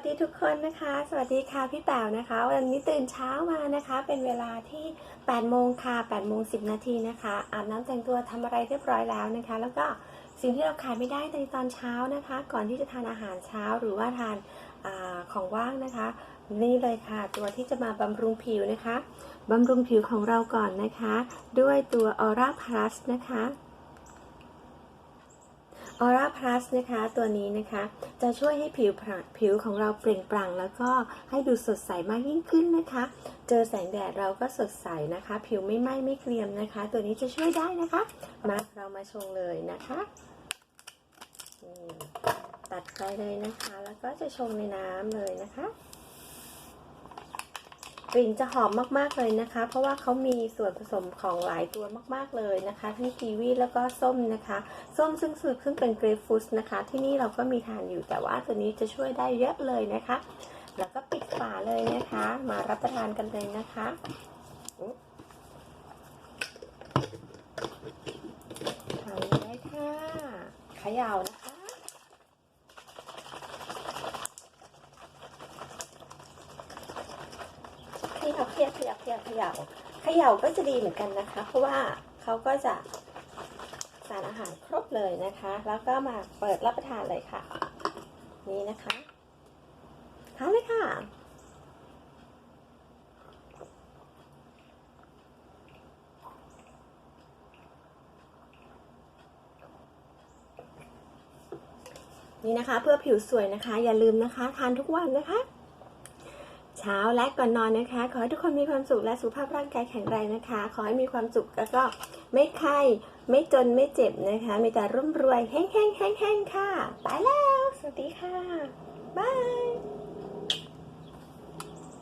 วัสดีทุกคนนะคะ สวัสดีค่ะพี่แป๋วนะคะ วันนี้ตื่นเช้ามานะคะ เป็นเวลาที่8โมงค่ะ8โมง10 นาทีนะคะอาบน้ำแต่งตัวทำอะไรเรียบร้อยแล้วนะคะ แล้วก็สิ่งที่เราขาดไม่ได้ในตอนเช้านะคะ ก่อนที่จะทานอาหารเช้าหรือว่าทานอาของว่างนะคะ นี่เลยค่ะตัวที่จะมาบำรุงผิวนะคะบำรุงผิวของเราก่อนนะคะ ด้วยตัว Aura Plus นะคะ Aura Plus นะคะตัวนี้นะคะ จะช่วยให้ผิวผิวของเราเปล่งปลั่ง แล้วก็ให้ดูสดใสมากยิ่งขึ้นนะคะ เจอแสงแดดเราก็สดใสนะคะ ผิวไม่ไหม้ไม่เกรียมนะคะ ตัวนี้จะช่วยได้นะคะ มาเรามาชงเลยนะคะตัดไปเลยนะคะ แล้วก็จะชงในน้ำเลยนะคะ กลิ่นจะหอมมากๆเลยนะคะ เพราะว่าเขามีส่วนผสมของหลายตัวมาก ๆเลยนะคะทั้งกีวีแล้วก็ส้มนะคะ ส้มซึ่งซึ่งซึ่งเป็นเกรฟฟรุตนะคะ ที่นี่เราก็มีทานอยู่แต่ว่าตัวนี้จะช่วยได้เยอะเลยนะคะ แล้วก็ปิดฝาเลยนะคะ มารับประทานกันเลยนะคะอุ๊ยทานได้ค่ะขย่านะคะ เขย่าเขย่าเขย่าเขย่าเขย่าเขย่าก็จะดีเหมือนกันนะคะ เพราะว่าเขาก็จะสารอาหารครบเลยนะคะ แล้วก็มาเปิดรับประทานเลยค่ะ นี่นะคะทานเลยค่ะนี่นะคะเพื่อผิวสวยนะคะ อย่าลืมนะคะ ทานทุกวันนะคะ เช้าและก่อนนอนนะคะ ขอให้ทุกคนมีความสุขและสุขภาพร่างกายแข็งแรงนะคะ ขอให้มีความสุขแล้วก็ไม่ไข้ไม่จนไม่เจ็บนะคะ มีแต่ร่ำรวยแห้งๆๆๆค่ะ ไปแล้ว สวัสดีค่ะบาย